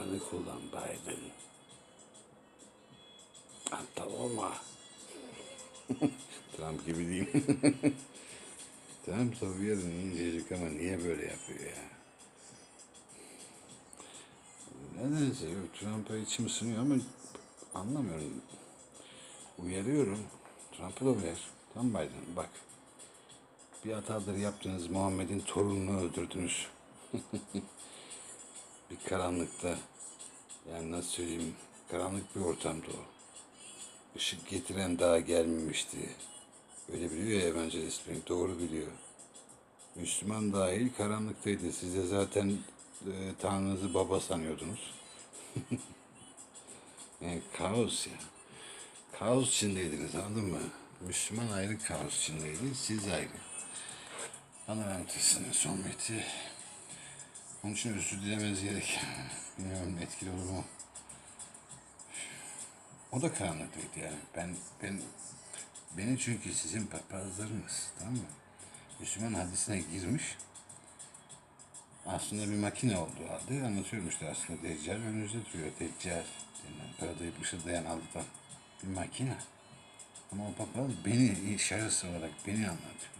Kafanı kullan Biden. Aptal olma. Trump gibi değil. Trump yarın incecik ama niye böyle yapıyor ya? Nedense Trump'a içim ısınıyor ama anlamıyorum. Uyarıyorum. Trump'ı da uyar. Tam Biden bak. Bir hatadır yaptınız. Muhammed'in torununu öldürdünüz. bir karanlıkta yani nasıl söyleyeyim karanlık bir ortamda o. Işık getiren daha gelmemişti. Öyle biliyor ya Evangelist Frank, doğru biliyor. Müslüman dahil karanlıktaydı. Siz de zaten e, Tanrınızı baba sanıyordunuz. yani kaos ya. Kaos içindeydiniz anladın mı? Müslüman ayrı kaos içindeydi, siz ayrı. Anarantısının son meti. Onun için özür dilemeniz gerek. Bilmiyorum etkili olur mu? O da karanlıktaydı yani. Ben, ben, beni çünkü sizin papazlarınız, tamam mı? Müslüman hadisine girmiş. Aslında bir makine olduğu halde anlatıyorum aslında Deccal önünüzde duruyor. Deccal denilen paradayı ışıldayan aldatan bir makine. Ama o papaz beni şahıs olarak beni anlatıyor.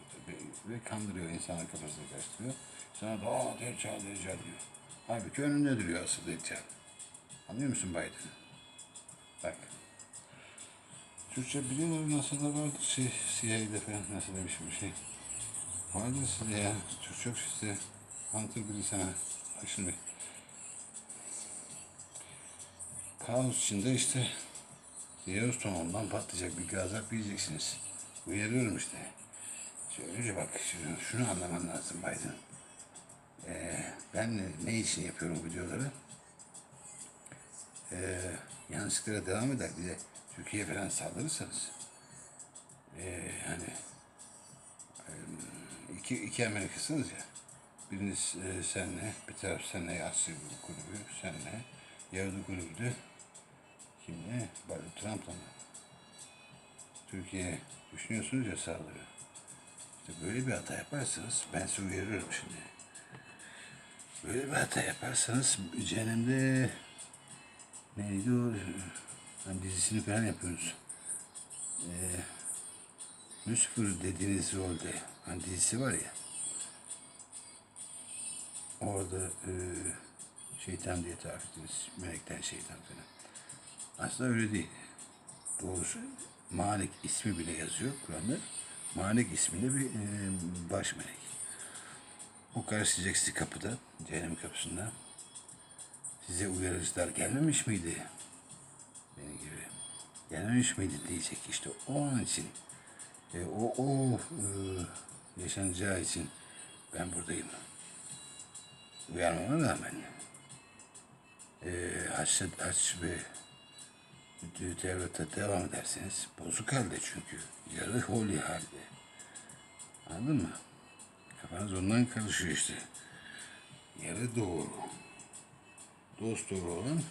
Ve- kandırıyor insanın kafasını karıştırıyor. Sana da aa Deccal Deccal diyor. Halbuki önünde duruyor asıl Deccal. Anlıyor musun Biden? Bak. Türkçe biliyorlar nasıl da vardır şey, CIA'de falan nasıl demiş bir şey. Vardır size ya. Türkçe yok size. Anlatır biri sana. Bak şimdi. Kaos içinde işte Yellowstone'dan patlayacak bir gazap yiyeceksiniz. Uyarıyorum işte. Önce bak şunu, şunu anlaman lazım Biden. Ee, ben ne, için yapıyorum videoları? Ee, yanlışlıklara devam eder. Bir de Türkiye falan saldırırsanız ee, hani iki, iki Amerikasınız ya. Biriniz e, senle, bir taraf senle Asya kulübü, senle, Yahudi kulübü? Bari Trump'la? Türkiye düşünüyorsunuz ya saldırı. İşte böyle bir hata yaparsanız, ben size uyarıyorum şimdi. Böyle bir hata yaparsanız cehennemde neydi o? Hani dizisini falan yapıyorsunuz. Ee, Lucifer dediğiniz rolde hani dizisi var ya orada e, şeytan diye tarif ettiniz. Melekten şeytan falan. Aslında öyle değil. Doğrusu Malik ismi bile yazıyor Kur'an'da. Malik isminde bir e, baş melek. O karşılayacak sizi kapıda, cehennem kapısında. Size uyarıcılar gelmemiş miydi? Benim gibi. Gelmemiş miydi diyecek işte. O an için e, o, o e, yaşanacağı için ben buradayım. Uyarmama rağmen e, haç, haç ve Tevrat'a devam ederseniz bozuk halde çünkü. Yarı holy halde. Anladın mı? Kafanız ondan karışıyor işte. Yarı doğru. Dost doğru olan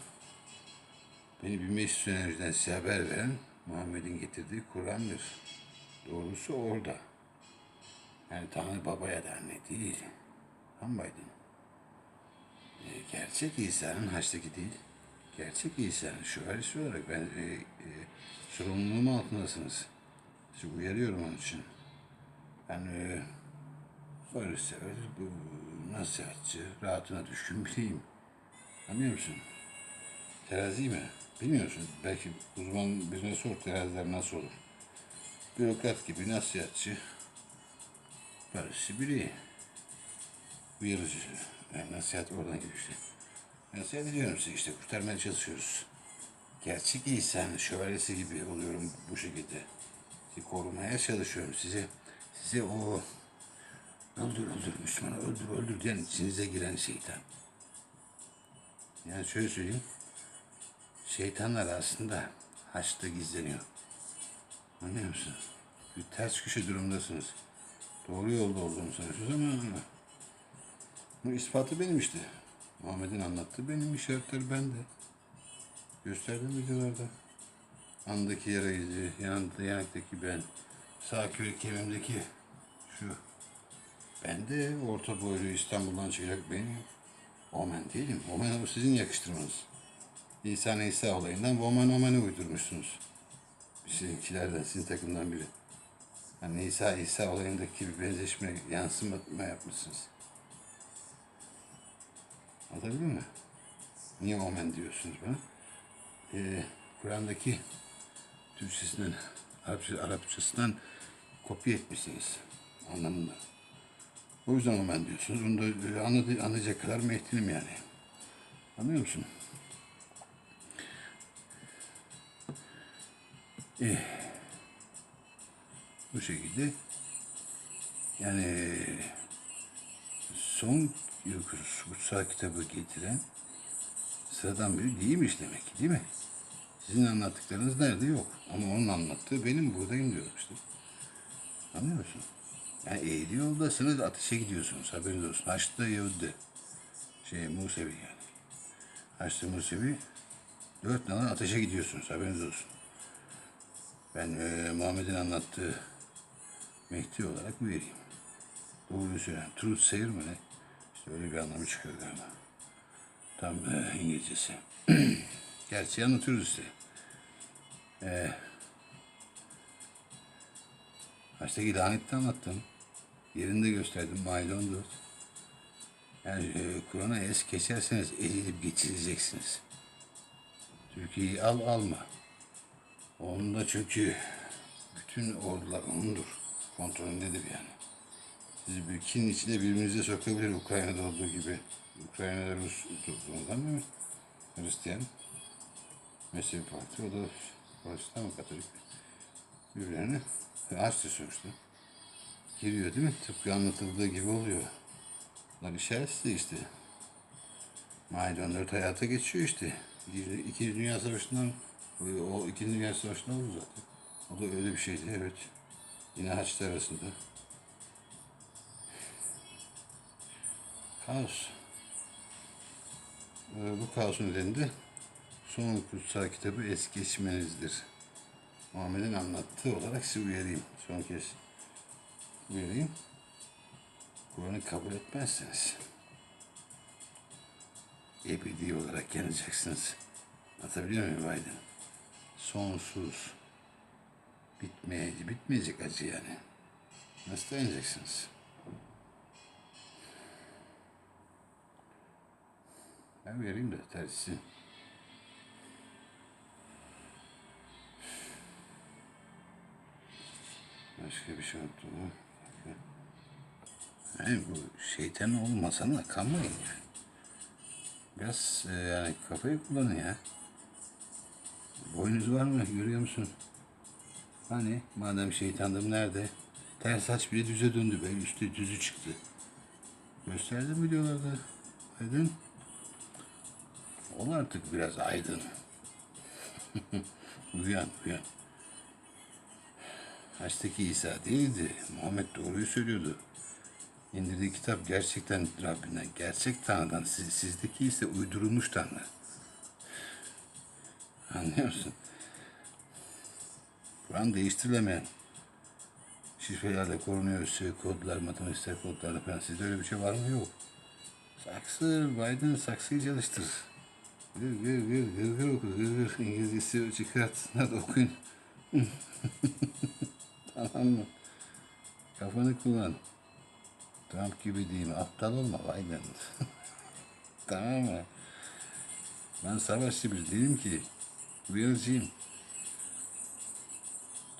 beni 1500 sene önceden size haber veren Muhammed'in getirdiği Kur'an'dır. Doğrusu orada. Yani Tanrı babaya da anne değil. Anlaydın. E, gerçek İsa'nın haçtaki değil. Gerçek İsa'nın şövalyesi olarak ben e, e, sorumluluğum altındasınız. Sizi uyarıyorum onun için. Ben e, barış sever, bu nasihatçı, rahatına düşkün biriyim. Anlıyor musun? Terazi mi? Bilmiyorsun. Belki uzman birine sor teraziler nasıl olur. Bürokrat gibi nasihatçı, barışçı biri. Uyarıcı. Yani nasihat oradan geliyor işte. Nasihat ediyorum size işte kurtarmaya çalışıyoruz. Gerçek İsa'nın şövalyesi gibi oluyorum bu şekilde. Sizi korumaya çalışıyorum size. Size o öldür öldür Müslümanı öldür öldür diyen içinize giren şeytan. Yani şöyle söyleyeyim. Şeytanlar aslında haçta gizleniyor. Anlıyor musun? Bir ters köşe durumdasınız. Doğru yolda olduğunu sanıyorsunuz ama bu ispatı benim işte. Muhammed'in anlattığı benim işaretler bende. Gösterdim videolarda. Andaki yara izi, yanında yanaktaki ben, sağ kürek kemiğimdeki şu. Ben de orta boylu İstanbul'dan çıkacak benim. Omen değil mi? Omen o sizin yakıştırmanız. İsa İsa olayından Omen Omen'i uydurmuşsunuz. Sizinkilerden, sizin takımdan biri. Yani İsa İsa olayındaki bir benzeşme, yansıma yapmışsınız. Anladın mı? Niye Omen diyorsunuz bana? Ee, Kur'an'daki Türkçesinden, Arapça, Arapçasından kopya etmişsiniz anlamında. O yüzden Omen diyorsunuz. Onu da öyle anladı, anlayacak kadar mehdinim yani. Anlıyor musun? Eh, bu şekilde yani son kutsal kitabı getiren sıradan biri değilmiş demek ki değil mi? Sizin anlattıklarınız nerede yok. Ama onun anlattığı benim buradayım diyorum işte. Anlıyor musun? Yani eğri yoldasınız ateşe gidiyorsunuz haberiniz olsun. Haçlı Yahudi şey Musevi yani. Haçlı Musevi dört nala ateşe gidiyorsunuz haberiniz olsun. Ben e, Muhammed'in anlattığı Mehdi olarak vereyim. Doğruyu söyleyen. Truth Sayer mı ne? İşte öyle bir anlamı çıkıyor galiba. Tam e, İngilizcesi. Gerçeği anlatıyoruz işte. E, Haçtaki laneti anlattım. Yerinde gösterdim. 14. Yani e, Kur'an'a es geçerseniz ezilip geçirileceksiniz. Türkiye'yi al alma. Onun da çünkü bütün ordular onundur. Kontrolündedir yani. Sizi bir kin içinde birbirinize sokabilir Ukrayna'da olduğu gibi. Ukrayna'da Rus durduğundan değil mi? Hristiyan. Mesih Parti. O da Protestan mı Katolik? Birbirlerine açtı sonuçta. Giriyor değil mi? Tıpkı anlatıldığı gibi oluyor. Bunlar işaretsiz işte. Maide 14 hayata geçiyor işte. İkinci Dünya Savaşı'ndan o İkinci Dünya Savaşı'nda oldu zaten. O da öyle bir şeydi evet. Yine Haçlı arasında. Kaos. Ee, bu kaosun nedeni son kutsal kitabı es geçmenizdir. Muhammed'in anlattığı olarak size uyarayım. Son kez uyarayım. Kur'an'ı kabul etmezseniz ebedi olarak yanacaksınız. Anlatabiliyor muyum Biden? Sonsuz. Bitmeyecek, bitmeyecek acı yani. Nasıl dayanacaksınız? Ben vereyim de tersi. Başka bir şey unuttum? Yani bu şeytan olmasana kanmayın yani. Biraz e, yani kafayı kullanın ya. Boynuz var mı? Görüyor musun? Hani madem şeytandım nerede? Ters saç bile düze döndü be. Üstü düzü çıktı. Gösterdim videolarda. Aydın. Ol artık biraz aydın. uyan uyan. Haçtaki İsa değildi. Muhammed doğruyu söylüyordu. İndirdiği kitap gerçekten Rabbinden, gerçek Tanrı'dan. Siz, sizdeki ise uydurulmuş Tanrı. Anlıyor musun? Kur'an değiştirilemeyen. Şifrelerle korunuyor, üstü kodlar, matematiksel kodlarla falan. Sizde öyle bir şey var mı? Yok. Saksı, Biden saksıyı çalıştır. Gır gır gır gır gır oku, gır gır. İngilizcesi çıkart, hadi okuyun. tamam mı? Kafanı kullan. Trump gibi değil? Aptal olma Biden. tamam mı? Ben savaşçı bir değilim ki. Uyarıcıyım.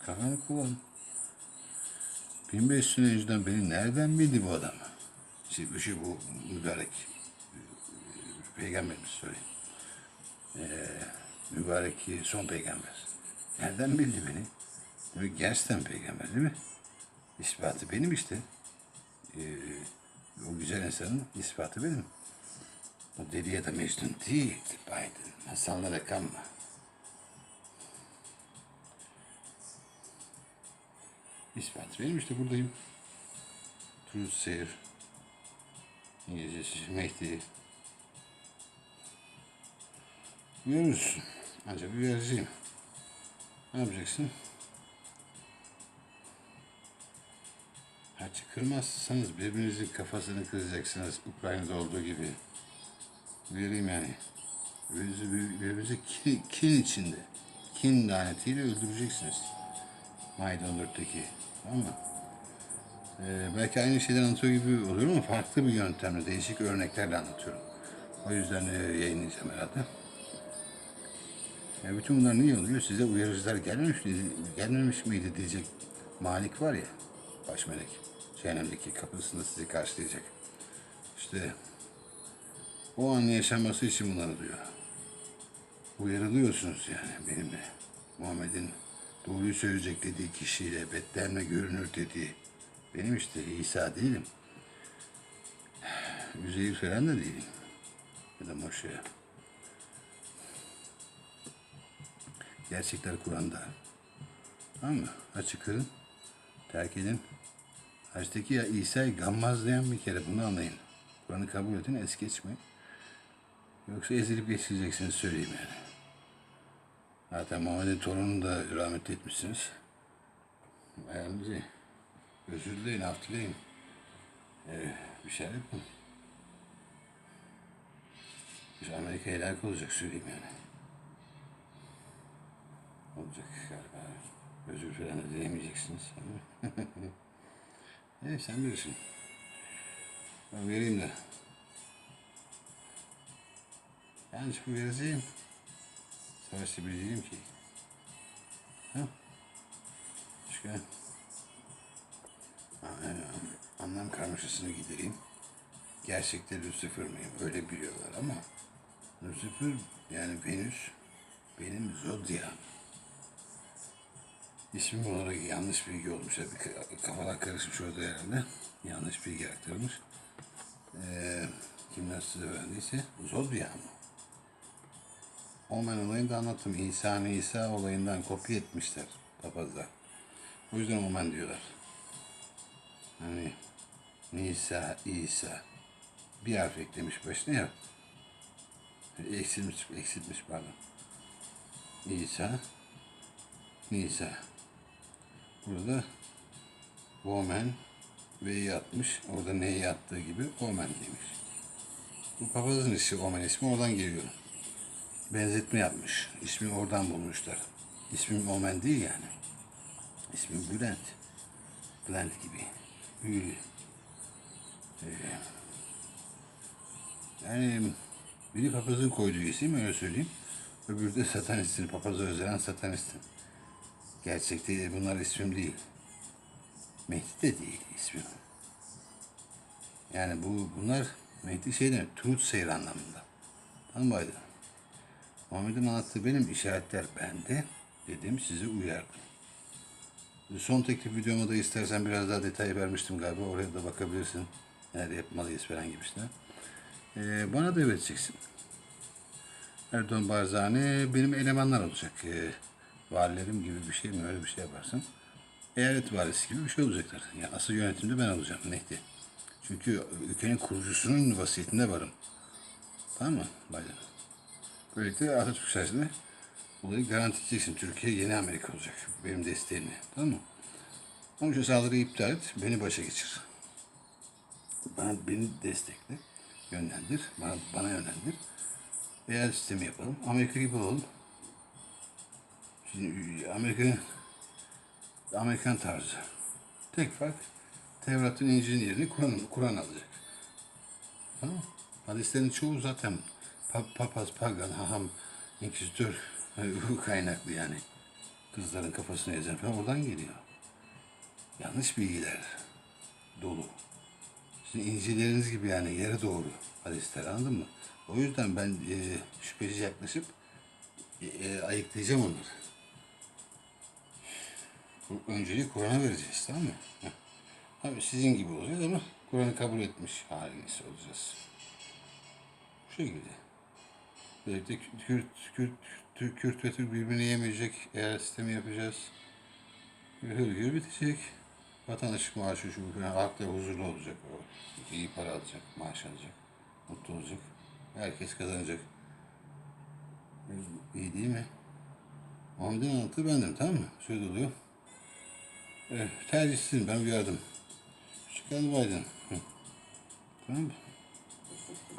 Kafanı kullan. 1500 sene önceden beni nereden bildi bu adam? Şey, şey bu mübarek e, peygamberimiz söyleyeyim. Ee, mübarek son peygamber. Nereden bildi beni? Demek gerçekten peygamber değil mi? İspatı benim işte. Ee, o güzel insanın ispatı benim. O deli ya da Mecnun değil Biden. Masallara kanma. İspatı benim işte buradayım. Truth Sayer. İngilizcesi Mehdi. Uyarıyorsun. Ancak uyarıcıyım. Ne yapacaksın? Haçı kırmazsanız birbirinizin kafasını kıracaksınız Ukrayna'da olduğu gibi. Vereyim yani. Birbirinizi, birbirinizi kin, kin içinde. Kin lanetiyle öldüreceksiniz. Maide 14'teki. Tamam mı? Ee, belki aynı şeyden anlatıyor gibi oluyor ama farklı bir yöntemle, değişik örneklerle anlatıyorum. O yüzden e, yayınlayacağım herhalde. Ya bütün bunlar niye oluyor? Size uyarıcılar gelmemiş gelmemiş miydi diyecek Malik var ya, baş melek. Cehennemdeki kapısında sizi karşılayacak. İşte o an yaşaması için bunları diyor. Uyarılıyorsunuz yani benimle. Muhammed'in doğruyu söyleyecek dediği kişiyle bedlenme görünür dediği. Benim işte İsa değilim. Üzeyir falan da değilim. Ya da Moşe. Gerçekler Kur'an'da. Tamam mı? Açıkırın. Terk edin. Haçtaki ya İsa'yı gammazlayan bir kere bunu anlayın. Kur'an'ı kabul edin, es geçmeyin. Yoksa ezilip geçeceksiniz söyleyeyim yani. Zaten Muhammed'in torununu da rahmetli etmişsiniz. Ayağınızı özür dileyin, af dileyin. Ee, bir şey yapın. Biz Amerika helak olacak söyleyeyim yani. Olacak galiba. Özür falan da evet sen bilirsin. Ben vereyim de. Yalnız bu vereceğim. Savaşta bileceğim ki. Ha? Başka? Anlam karmaşasını gidereyim. Gerçekte Lucifer mıyım? Öyle biliyorlar ama Lucifer yani Venüs benim zodyam. İsmim olarak yanlış bilgi olmuş. Bir ka- kafalar karışmış orada herhalde. Yanlış bilgi aktarılmış. Ee, kim nasıl öğrendiyse Zodyam. Omen olayını da anlattım. İsa İsa olayından kopya etmişler papazlar. O yüzden Omen diyorlar. Hani Nisa, İsa. Bir harf eklemiş başına ya. Eksilmiş, eksiltmiş pardon. İsa, Nisa. Burada Woman V'yi atmış. Orada neyi attığı gibi Omen demiş. Bu papazın işi Omen ismi oradan geliyor. Benzetme yapmış. İsmi oradan bulmuşlar. İsmim Omen değil yani. İsmim Bülent. Bülent gibi. Büyülü. Ee, yani biri papazın koyduğu isim öyle söyleyeyim. Öbürü de satanistin. Papaza özenen satanistin. Gerçekte bunlar ismim değil. Mehdi de değil ismim. Yani bu bunlar Mehdi şey demek, truth sayır anlamında. Tamam mı? Muhammed'in anlattığı benim işaretler bende dedim sizi uyardım. Son teklif videoma da istersen biraz daha detay vermiştim galiba. Oraya da bakabilirsin. Nerede yapmalıyız falan gibisine. Ee, bana da öğreteceksin. Erdoğan Barzani benim elemanlar olacak. Ee, valilerim gibi bir şey mi öyle bir şey yaparsın. Eyalet valisi gibi bir şey olacaklar. Yani asıl yönetimde ben olacağım Mehdi. Çünkü ülkenin kurucusunun vasiyetinde varım. Tamam mı Biden? Böylelikle Atatürk sayesinde olayı garanti edeceksin. Türkiye yeni Amerika olacak. Benim desteğimle. Tamam mı? Onun için saldırıyı iptal et. Beni başa geçir. Bana, beni destekle. Yönlendir. Bana, bana yönlendir. Eyalet sistemi yapalım. Amerika gibi olalım. Şimdi Amerika Amerikan tarzı. Tek fark Tevrat'ın İncil'in yerini Kur'an Kur'an alacak. Tamam? Hadislerin çoğu zaten pa- papaz, pagan, haham, inkizitör kaynaklı yani. Kızların kafasına yazan falan oradan geliyor. Yanlış bilgiler dolu. Sizin İncil'leriniz gibi yani yere doğru hadisler anladın mı? O yüzden ben e, şüpheci yaklaşıp e, e, ayıklayacağım onları. Önceliği Kur'an'a vereceğiz tamam mı? Tabii sizin gibi olacağız ama Kur'an'ı kabul etmiş haliniz olacağız. Bu şekilde. Böylelikle Kürt, Kürt, Türk, Kürt ve Türk birbirini yemeyecek eğer sistemi yapacağız. Hır hır bitecek. Vatandaşlık maaşı şu falan halk da huzurlu olacak. O iyi para alacak, maaş alacak, mutlu olacak. Herkes kazanacak. İyi değil mi? Muhammed'in anlattığı bendim tamam mı? Şöyle oluyor. Evet, tercih sizin ben uyardım. Çıkalım Biden. Tamam mı?